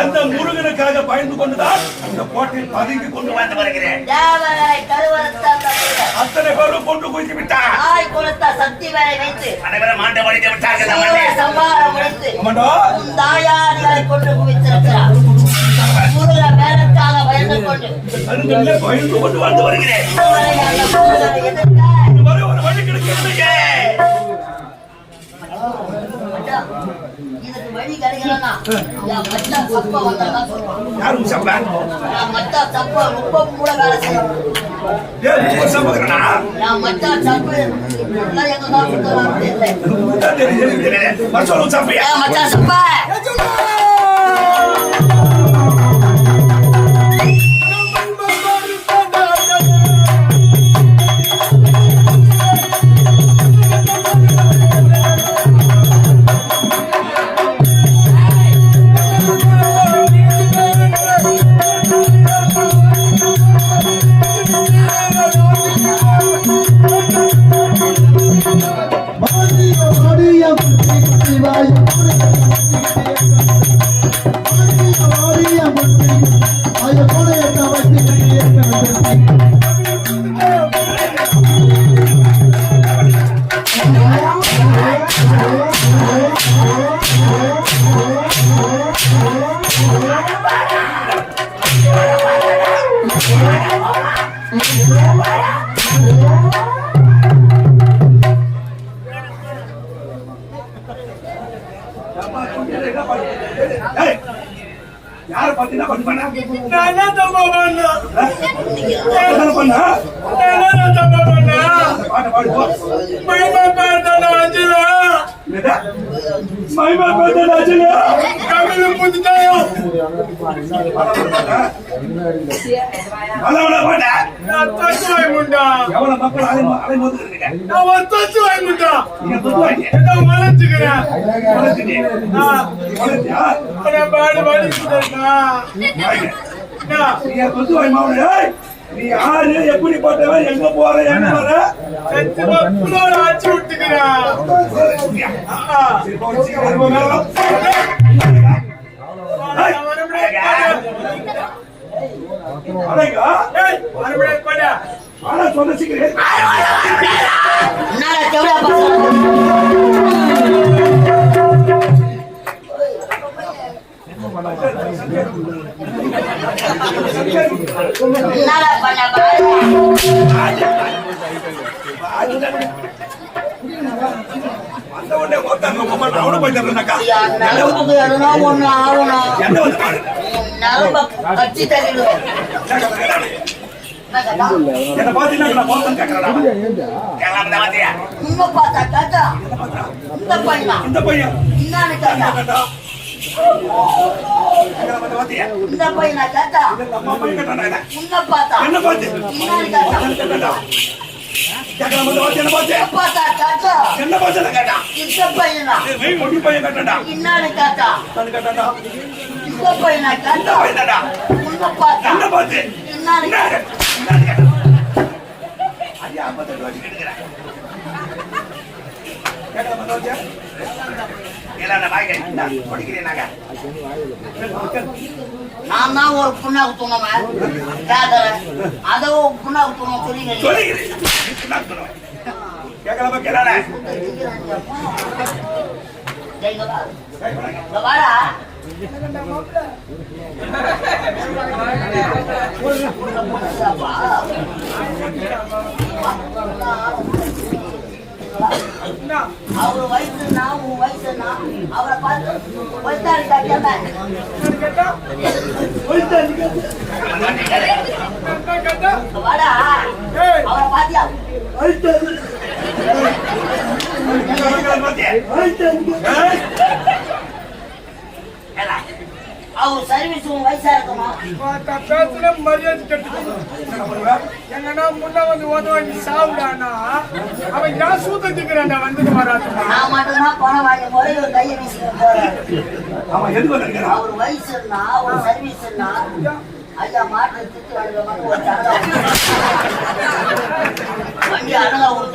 அந்த முருகனுக்காக பயந்து கொண்டுதான் அந்த கோட்டையில் பதுங்கி கொண்டு வாழ்ந்து வருகிறேன். அத்தனை பேரும் கொண்டு குவித்து விட்டார். சக்தி வேலை வைத்து. அனைவரும் ஆண்டு வழித்து விட்டார்கள். சம்பாரம் முடித்து தாயாரிகளை கொண்டு குவித்திருக்கிறார். முருக வேலைக்காக பயந்து கொண்டு. பயந்து கொண்டு வாழ்ந்து வருகிறேன். யாரும் சம்பா மச்சான் சப்ப ரொம்ப கூட வேலை என் மச்சான் சப்ப மகிமை ராஜனா. தமிழ் புதுத்தாயம். வள, வள, பாடு. நான் தச்சு வாங்கிட்டா. எவ்வளவு மக்கள் அலை அலைமோதுன்னு இருக்கீங்க? நான் தச்சு வாங்கிட்டா. நீங்க துப்புவாங்க. ஏதோ வளர்த்துக்கிறேன். வளர்த்துட்டு. ஆ, வளர்த்தியா? ஆனா பாடு வலிக்குதுண்ணா. வாங்க. அண்ணா, நீ கொத்து வாய் மாவுனு. நீ யாரு எப்படிப்பட்டவன் எங்க போற? எங்க வர ஆட்சி விட்டுக்கிறேன். சரி, போ, அந்த உடனே ஒருத்தங்க ரொம்ப அவனு போய் தர்றேன்னாக்கா என் நரம்புக்கு எதுனா ஒண்ணு ஆகணும் என்ன வந்து என்ன? என்ன பாத்தீங்கன்னா மொத்தம் கேட்கறா இந்த பையனா இந்த பையன் என்னன்னு கேட்டா கேட்டா கேட்கலாம் பாத்தியா இந்த பையனா கேட்டா அம்மா பையன் கேட்டானா உன்னை பார்த்தா என்ன பார்த்து என்னன்னு கேட்டா கேட்கலாம் பாத்தியா என்ன பார்த்து உன்னை பார்த்தா கேட்டா என்ன இந்த பையனா ஒட்டி பையன் கேட்டாடா என்னன்னு கேட்டா நான் இந்த பையனா கேட்டா பையன் தாடா பார்த்தா என்ன பார்த்து என்னன்னு என்ன ஐயா ஐம்பத்தெட்டு வாட்டி கேட்கிறேன் கேட்கலாம் நான் தான் ஒரு புண்ணாக்கு தூணவன். அதை புண்ணாக்கு தூங்க சொல்லிக்கிறேன் வாடா. அவரு நான் உன் நான் அவரை பார்த்து வயசாளி கேட்டா வாடா அவரை பாத்தியா அவர் சர்வீஸ் உன் வயசா இருக்குமா? பேசுன மரியாதை கெட்டுது. எங்கன்னா முன்ன வந்து உதவ நீ சாவுடானா? அவன் ஏன் சூத்தத்துக்குறான்டா வந்துட்டு வராதுமா நான் மட்டும்தான் பணம் வாங்கி போய் ஒரு கையை வீசிட்டு போறேன் அவன் எது வந்திருக்கிறான்? அவர் வயசுன்னா ஒரு சர்வீஸ்னா ஐயா மாட்டு திட்டு வாங்குற மாதிரி ஒரு தரம் வண்டி அழகா ஒரு.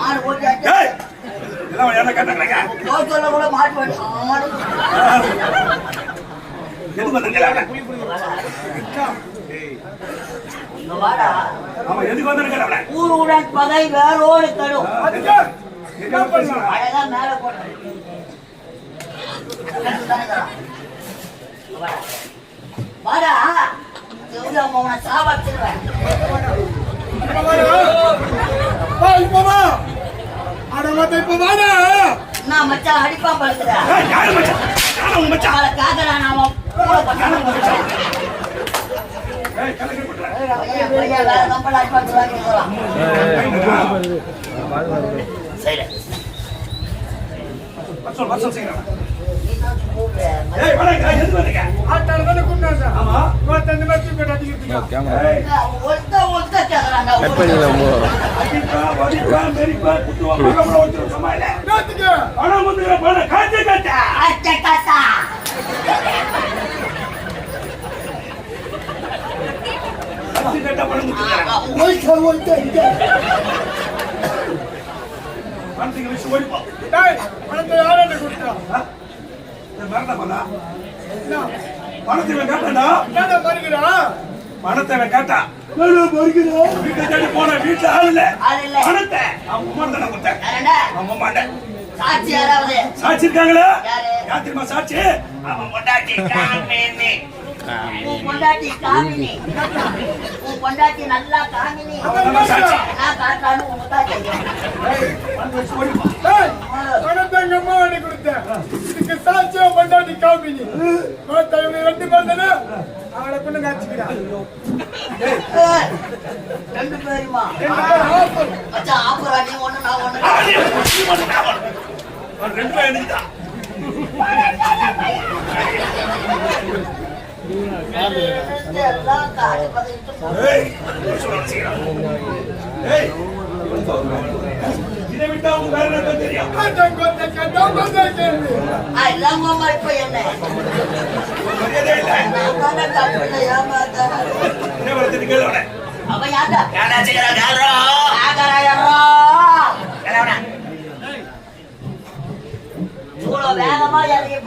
மாடு ஓட்டியாச்சு. இதெல்லாம் என்ன கேட்டாங்க தோட்டத்துல கூட மாட்டு இங்க வாடா. அவன் எதுக்கு பகை வேரோடு என்ன மேல இப்ப வா. அட மத்த இப்ப வாடா. நான் மச்சான் அடிப்பா ஏய், யாரு மச்சான்? யாரு உங்க மச்சான்? அவளை காக்கறான் அவன் கூட ஏய் கலக்கி வேற சரி. வசூல் செய்யறாங்க டேய், பணத்தை யார்கிட்ட கொடுத்தா? பணத்தை மறிக்கிறா? பணத்தை கேட்டான் வீட்டை தேடி போன வீட்டுல ஆள் இல்ல. பணத்தை அவன் உமா தானே கொடுத்தேன். அவன் மாட்டேன் சாட்சி யாராவது? சாட்சி இருக்காங்களா? யாரு? தெரியுமா சாட்சி? அவன் பொண்டாட்டி காமினி. உன் பொண்டாட்டி காமினி. உன் பொண்டாட்டி நல்லா காமினி. அவன் சாட்சி. நான் காட்டான்னு உங்க தான் தெரியும் பணத்தை வச்சு ஓடிப்போம் டேய், பணத்தை எங்க அம்மா வாங்கி கொடுத்தேன். இதுக்கு சாட்சியா பொண்டாட்டி காமினி. மொத்த இவங்க ரெண்டு பேர் தானே? அவளை கொண்டு காய்ச்சிக்கிறான். ஏய், ரெண்டு பேருமா? பேர் ஆப்புரா நீ ஒண்ணு நான் ஒண்ணு. நீ ரெண்டு ஏய். இதை விட்டா அவங்க வேற என்ன தெரியும்? இப்ப என்ன? மரியாதை இல்லை. என்ன கேளவன அவன்? யாரா? செய்யறா யாரா. கேளவன இவ்வளவு வேகமா இறங்கி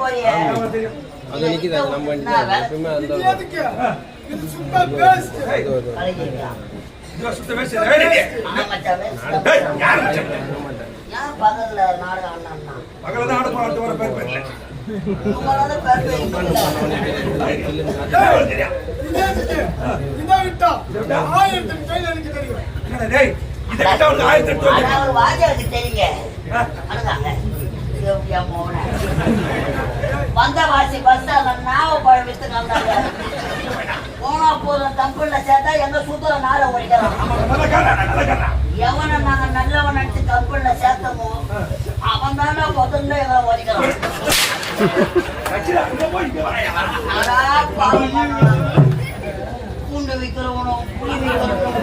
நிக்குது நம்ம வண்டி எப்பவுமே அந்த இது? இது சும்மா waste. பகல்ல நாடகம் ஆடினான்னா? பகல தான் ஆட போறான் வர பேர் பேர்ல. உங்களால பேர் கையில் எனக்கு தெரியும். டேய் இதை உனக்கு ஆயிரத்தி எட்டு வாஜாவுக்கு தெரியுங்க. வந்த வாசி பஸ் நாவ பழம் வித்து கண்டாங்க போனா போதும் தம்புள்ள சேர்த்தா எங்க சுத்தர நாள ஒழிக்கலாம் எவனை நாங்க நல்லவன் நினைச்சு தம்புள்ள சேர்த்தமோ அவன் தானே முதல்ல எங்களை ஒழிக்கலாம் பூண்டு விற்கிறவனும் புளி விற்கிறவனும்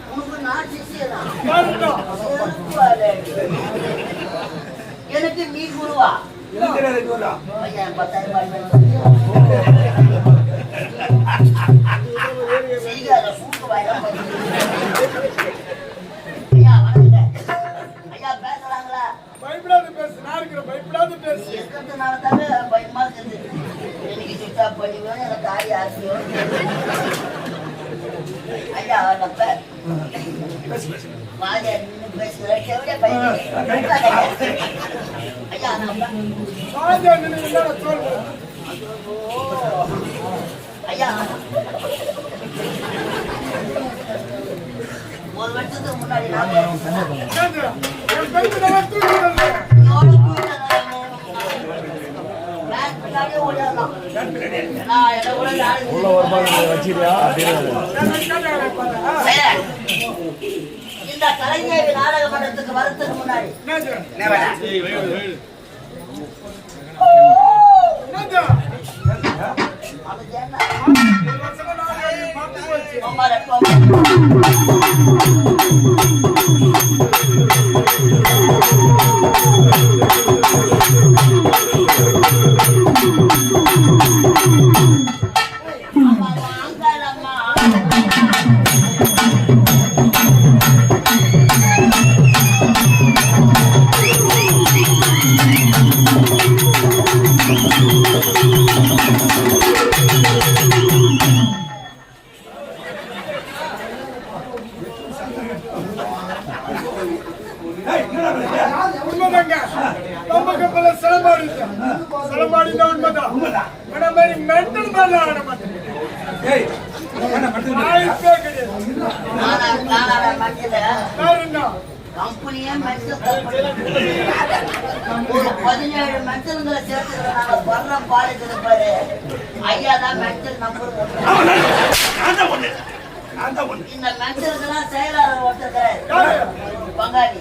எனக்கு நீ குருவா? பத்தாயிரம் ஒரு வருஷத்துக்கு முன்னாடி உள்ள வருமானத்தை வச்சிருக்கா அப்படின்னு இந்த கலைஞர் நாடக மன்றத்துக்கு வரத்துக்கு முன்னாடி கம்பெனியே ஒரு பதினேழு மென்சல்களை சேர்த்துக்கிற நாங்க வர்ற பாடுகிறது பாரு. ஐயா தான் மென்சல் நம்பர். இந்த மென்சலுக்கெல்லாம் செயலாளர் ஒருத்தர்? பங்காளி.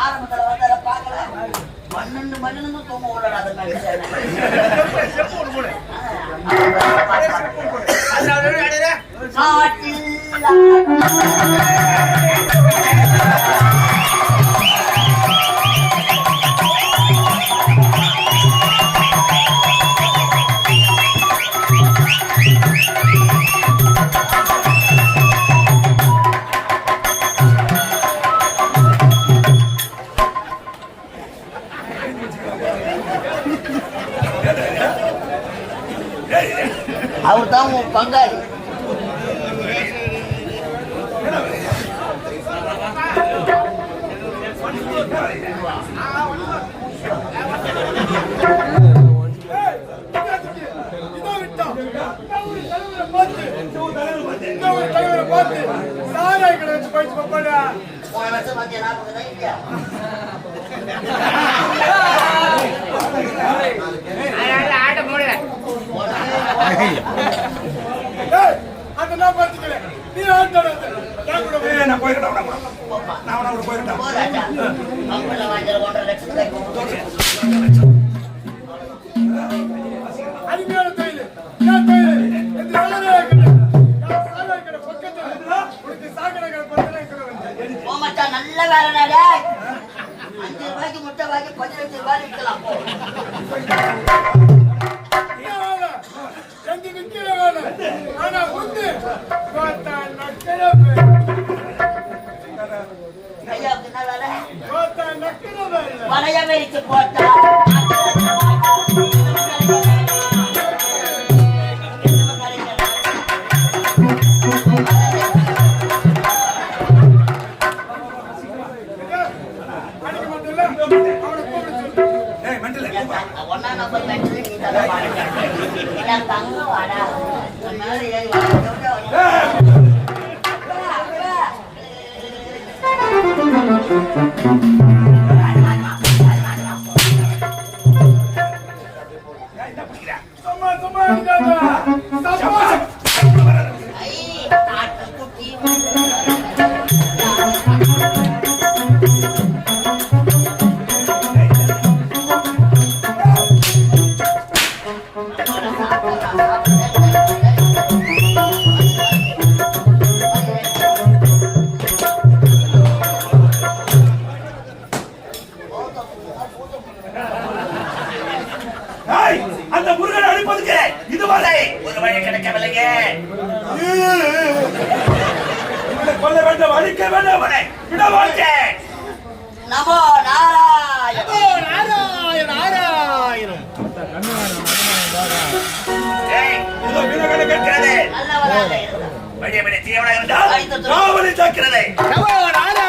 ஆரம்பத்துல வந்தார பார்க்கல. பன்னெண்டு மணி நேரம் தூங்க விடல அந்த மென்சல் ஏய், ஏய், அவர் தான் உன் பங்காளி. பார்த்து, சாராய கடை வச்சு போயிட்டு பாப்பாடா. போன வருஷம் வந்து ஞாபகம் தான் இல்லையா ஏய், அதை நான் பார்த்துக்கிறேன். நீ ஆட்டோட என் கூட நான் கூட. நான் கூட போயிடுறேன். போ ராஜா கம்பெனில வாங்கிற ஒன்றரை லட்சத்துக்கு நல்ல வேலை நாடே அஞ்சு ரூபாய்க்கு முட்டை வாங்கி பதினஞ்சு ரூபாய் விற்கலாம் போ என்ன வேலை? ஒன்னா நம்பர் நீ தர பாருங்க என் தங்க வாடா உன் மேல கொல்ல வேண்டும் அழிக்க வேண்டும் அவனை விட மாட்டேன் நமோ நாராயண ஏய், இதோ வீரகனை கேட்கிறது நல்லவராக இருந்தார் வழிய விட தீவனாக இருந்தால் காவலை தாக்கிறது. நமோ நாராயண.